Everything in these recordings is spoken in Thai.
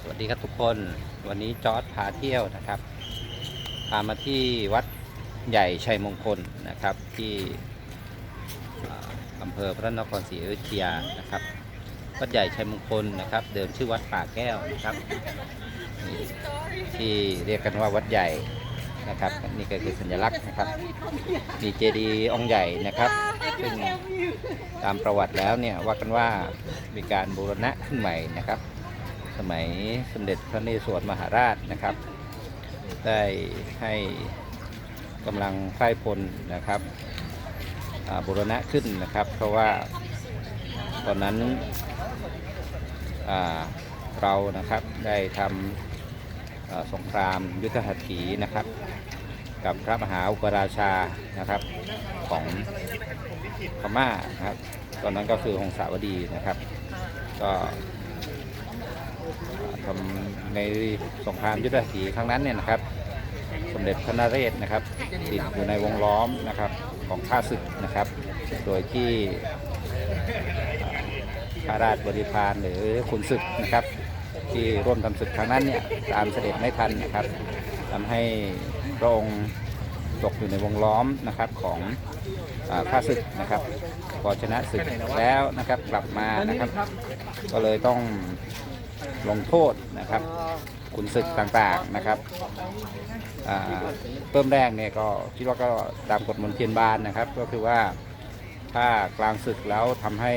สวัสดีครับทุกคนวันนี้จอร์ดพาเที่ยวนะครับ พามาที่วัดใหญ่ชัยมงคลนะครับ ที่อำเภอพระนครศรีอยุธยานะครับ วัดใหญ่ชัยมงคลนะครับ เดิมชื่อวัดป่าแก้วนะครับที่เรียกกันว่าวัดใหญ่นะครับ นี่ก็คือสัญลักษณ์นะครับ มีเจดีย์องค์ใหญ่นะครับซึ่งตามประวัติแล้วเนี่ยว่ากันว่ามีการบูรณะขึ้นใหม่นะครับ สมัยสมเด็จพระนเรศวรมหาราชนะครับ ได้ให้กำลังไพร่พลนะครับบูรณะขึ้นนะครับ เพราะว่าตอนนั้นเรานะครับได้ทำสงครามยุทธหัตถีนะครับ กับพระมหาอุปราชานะครับของพม่านะครับ ตอนนั้นก็คือองศาวดีนะครับ ก็ ทำในสงครามยุทธหัตถีครั้งนั้นเนี่ยนะครับ สมเด็จพระนเรศนะครับ ติดอยู่ในวงล้อมนะครับของข้าศึกนะครับ โดยที่ข้าราชบริพารหรือขุนศึกนะครับ ที่ร่วมทำศึกครั้งนั้นเนี่ยตามเสด็จไม่ทันนะครับทำให้พระองค์ตกอยู่ในวงล้อมนะครับของข้าศึกนะครับพอชนะศึกแล้วนะครับกลับมานะครับ ก็เลยต้อง ลงโทษนะครับขุนศึกต่างๆนะครับเริ่มแรกเนี่ยก็คิดว่าก็ตามกฎมนเทียนบานนะครับ ก็คือว่าถ้ากลางศึกแล้วทำให้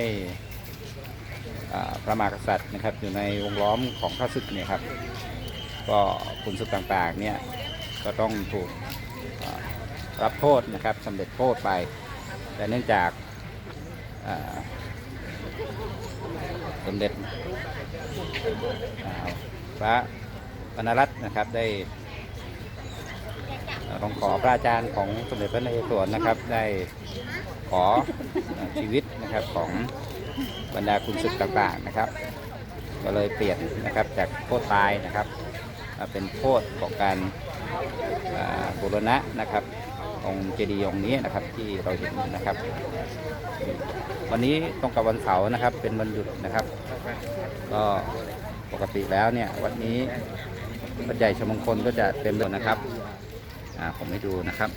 พระมหากษัตริย์นะครับอยู่ในวงล้อมของข้าศึกเนี่ยครับ ก็ขุนศึกต่างๆเนี่ยก็ต้องถูกรับโทษนะครับสำเร็จโทษไป แต่เนื่องจาก สมเด็จพระปนรัตน์นะครับได้ร้องขอพระอาจารย์ของสมเด็จพระนเรศวรนะครับ ได้ขอชีวิตนะครับของบรรดาคุณศึกต่างๆนะครับ ก็เลยเปลี่ยนนะครับจากโทษตายนะครับเป็นโทษของการบูรณะนะครับ องค์เจดีย์องค์นี้นะครับที่เราเห็นนะครับ วันนี้ตรงกับวันเสาร์นะครับ เป็นวันหยุดนะครับ ก็ปกติแล้วเนี่ยวันนี้วัดใหญ่ชมงคลก็จะเต็มเลยนะครับอ่าผมให้ดูนะครับ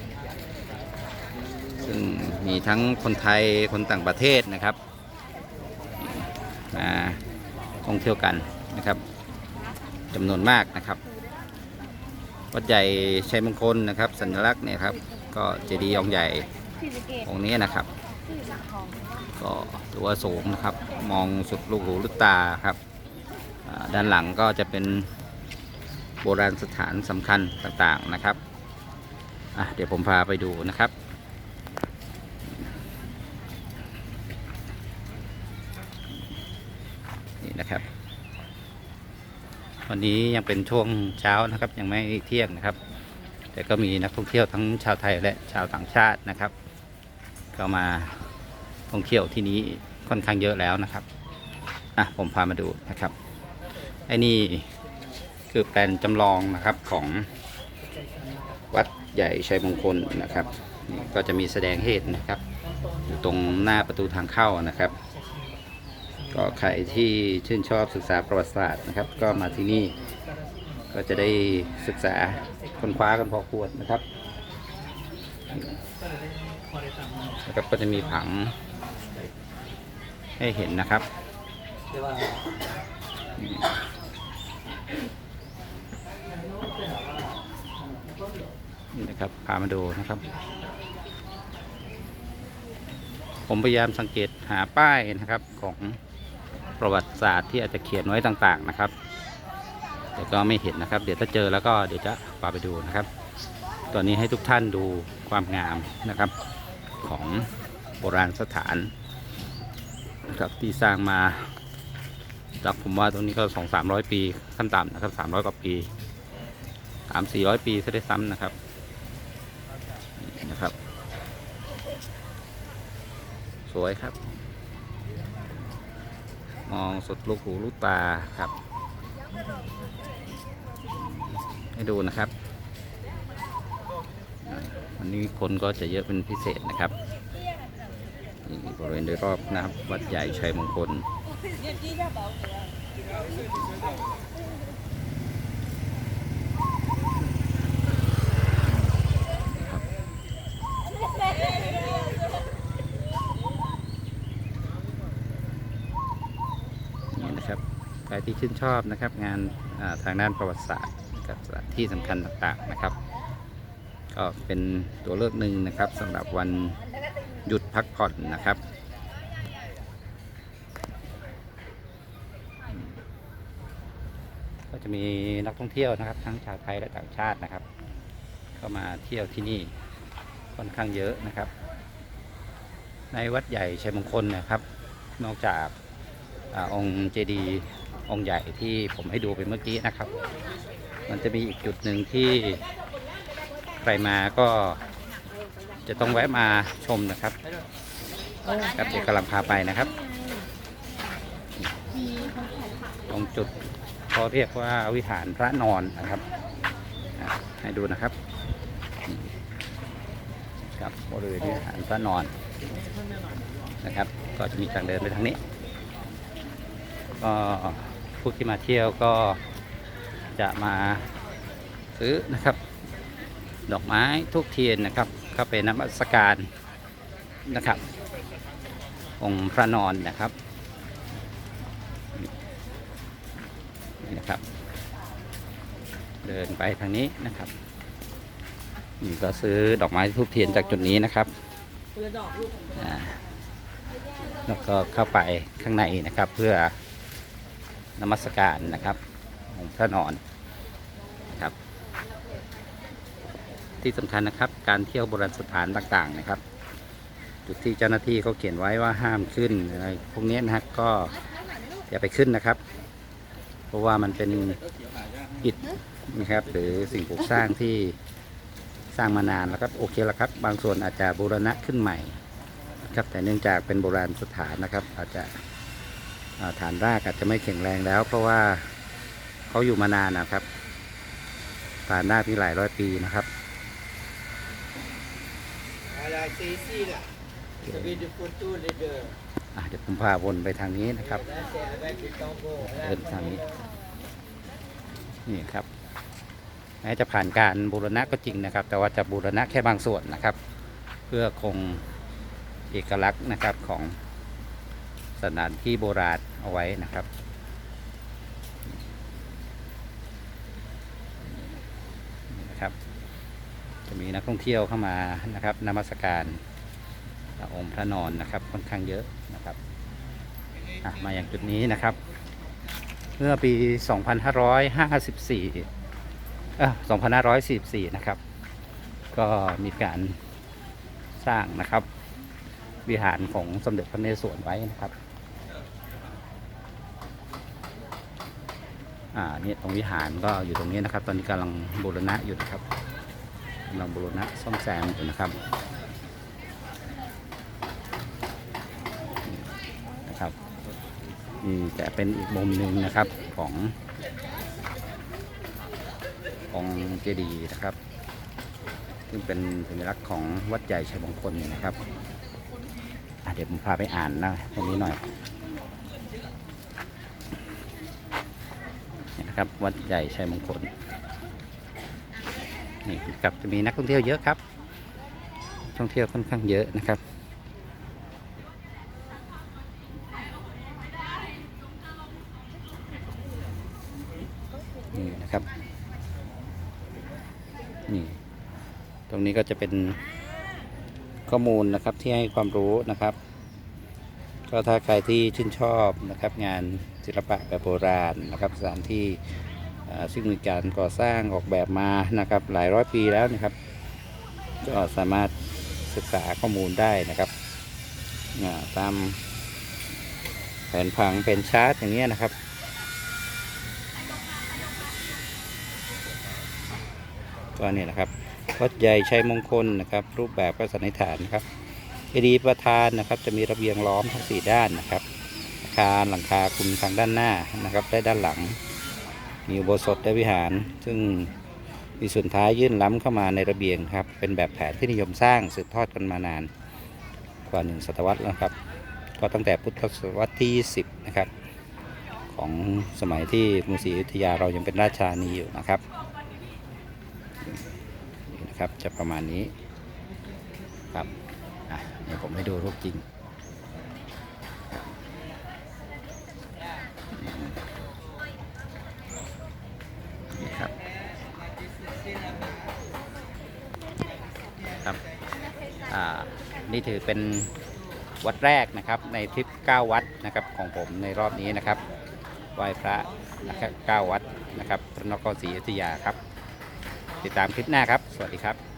ซึ่งมีทั้งคนไทยคนต่างประเทศนะครับมาท่องเที่ยวกันนะครับจำนวนมากนะครับวัดใหญ่ชัยมงคลนะครับ สัญลักษณ์เนี่ยครับ ก็เจดีย์องค์ใหญ่องค์นี้นะครับ ก็ถือว่าสูงนะครับ มองสุดลูกหูลูกตาครับ ด้านหลังก็จะเป็นโบราณสถานสำคัญต่างๆนะครับเดี๋ยวผมพาไปดูนะครับนี่นะครับวันนี้ยังเป็นช่วงเช้านะครับยังไม่เที่ยงนะครับ แต่ก็มีนักท่องเที่ยวทั้งชาวไทยและชาวต่างชาตินะครับ ก็มาท่องเที่ยวที่นี้ค่อนข้างเยอะแล้วนะครับอะผมพามาดูนะครับไอ้นี่คือแปลนจำลองนะครับของวัดใหญ่ชัยมงคลนะครับนี่ก็จะมีแสดงเหตุนะครับ อยู่ตรงหน้าประตูทางเข้านะครับ ก็ใครที่ชื่นชอบศึกษาประวัติศาสตร์นะครับ ก็มาที่นี่ ก็จะได้ศึกษาค้นคว้ากันพอควรนะครับนะครับก็จะมีผังให้เห็นนะครับนี่นะครับพามาดูนะครับ ผมพยายามสังเกตหาป้ายนะครับของประวัติศาสตร์ที่อาจจะเขียนไว้ต่างๆนะครับ แต่ก็ไม่เห็นนะครับ เดี๋ยวถ้าเจอแล้วก็เดี๋ยวจะพาไปดูนะครับ ตอนนี้ให้ทุกท่านดูความงามนะครับของโบราณสถานนะครับที่สร้างมาจากผมว่าตรงนี้ก็สองสามร้อยปีขั้นต่ำนะครับสามร้อยกว่าปีสามสี่ร้อยปีซะได้ซ้ำนะครับนะครับ สวยครับ มองสุดลูกหูลูกตาครับ ให้ดูนะครับ วันนี้คนก็จะเยอะเป็นพิเศษนะครับบริเวณโดยรอบนะครับ วัดใหญ่ชัยมงคล ใครที่ ชื่นชอบนะครับ งานาทางด้านประวัติศาสตร์กับสถานที่สำคัญต่างๆนะครับ ก็เป็นตัวเลือกหนึ่งนะครับสำหรับวันหยุดพักผ่อนนะครับก็จะมีนักท่องเที่ยวนะครับ ทั้งชาวไทยและต่างชาตินะครับ เข้ามาเที่ยวที่นี่ค่อนข้างเยอะนะครับ ในวัดใหญ่ชัยมงคลนะครับ นอกจากอองค์เจดีย์ องค์ใหญ่ที่ผมให้ดูไปเมื่อกี้นะครับ มันจะมีอีกจุดหนึ่งที่ใครมาก็จะต้องแวะมาชมนะครับครับเดี๋ยวกำลังพาไปนะครับ ตรงจุดเขาเรียกว่าวิหารพระนอนนะครับ ให้ดูนะครับครับบริเวณวิหารพระนอนนะครับ ก็จะมีทางเดินไปทางนี้ ก็ผู้ที่มาเที่ยวก็จะมาซื้อนะครับ ดอกไม้ทุกเทียนนะครับเข้าไปนมัสการนะครับ องค์พระนอนนะครับนี่นะครับ เดินไปทางนี้นะครับนี่ก็ซื้อดอกไม้ทูบเทียนจากจุดนี้นะครับอ่าแล้วก็เข้าไปข้างในนะครับเพื่อ นมัสการนะครับองค์พระนอนครับ ที่สำคัญนะครับ การเที่ยวโบราณสถานต่างๆนะครับ จุดที่เจ้าหน้าที่เขาเขียนไว้ว่าห้ามขึ้นอะไรพวกนี้นะฮะก็อย่าไปขึ้นนะครับ เพราะว่ามันเป็นอิฐนะครับ หรือสิ่งปลูกสร้างที่สร้างมานานแล้วครับโอเคแล้วครับ บางส่วนอาจจะบูรณะขึ้นใหม่ครับแต่เนื่องจากเป็นโบราณสถานนะครับ อาจจะ ฐานรากอาจจะไม่แข็งแรงแล้ว เพราะว่าเขาอยู่มานานนะครับ ฐานรากนี่หลายร้อยปีนะครับ Ala sesi lah. Tapi dia foto dia ada. อะเดี๋ยวผมพาวนไปทางนี้นะครับ Nanti ada di tombol. เดินทางนี้ นี่ครับแม้จะผ่านการบูรณะก็จริงนะครับ แต่ว่าจะบูรณะแค่บางส่วนนะครับ เพื่อคงเอกลักษณ์นะครับของสถานที่โบราณ เอาไว้นะครับ นะครับ จะมีนักท่องเที่ยวเข้ามานะครับนมัสการองค์พระนอนนะครับค่อนข้างเยอะนะครับมาอย่างจุดนี้นะครับ เมื่อปี 2554เอ่อ2544 นะครับ ก็มีการสร้างนะครับ วิหารของสมเด็จพระนเรศวรไว้นะครับ อ่าเนี่ยตรงวิหารก็อยู่ตรงนี้นะครับ ตอนนี้กำลังบูรณะอยู่นะครับกำลังบูรณะซ่อมแซมอยู่นะครับนะครับนี่จะเป็นอีกมุมหนึ่งนะครับขององค์เจดีย์นะครับ ซึ่งเป็นสัญลักษณ์ของวัดใหญ่ชัยมงคลนะครับเดี๋ยวผมพาไปอ่านนะตรงนี้หน่อย นะครับ วัดใหญ่ชัยมงคลนี่ครับจะมีนักท่องเที่ยวเยอะครับ ท่องเที่ยวค่อนข้างเยอะนะครับนี่นะครับนี่ตรงนี้ก็จะเป็นข้อมูลนะครับที่ให้ความรู้นะครับ ก็ถ้าใครที่ชื่นชอบนะครับงานศิลปะแบบโบราณนะครับสถานที่ซึ่งมีการก่อสร้างออกแบบมานะครับหลายร้อยปีแล้วนะครับ ก็สามารถศึกษาข้อมูลได้นะครับตามแผนผังเป็นชาร์ตอย่างเงี้นะครับก็เนี่ยนะครับวัดใหญ่ชัยมงคลนะครับ รูปแบบก็สันนิษฐานนะครับ เจดีย์ประธานนะครับ จะมีระเบียงล้อมทั้งสี่ด้านนะครับอาคารหลังคาคุมทางด้านหน้านะครับและด้านหลัง มีอุโบสถและวิหาร ซึ่งมีส่วนท้ายยื่นล้ำเข้ามาในระเบียงครับ เป็นแบบแผนที่นิยมสร้างสืบทอดกันมานานกว่าหนึ่งศตวรรษแล้วครับ ก็ตั้งแต่พุทธศตวรรษที่ 10 นะครับ ของสมัยที่กรุงศรีอยุธยาเรายังเป็นราชานีอยู่นะครับนะครับจะประมาณนี้ครับี๋ยวผมให้ดูรูปจริงนี่ครับ ครับ อ่า นี่ถือเป็นวัดแรกนะครับ ในทริป 9 วัดนะครับของผมในรอบนี้นะครับไหว้พระนะครับ9วัดนะครับพระนครศรีอยุธยาครับ ติดตามคลิปหน้าครับ สวัสดีครับ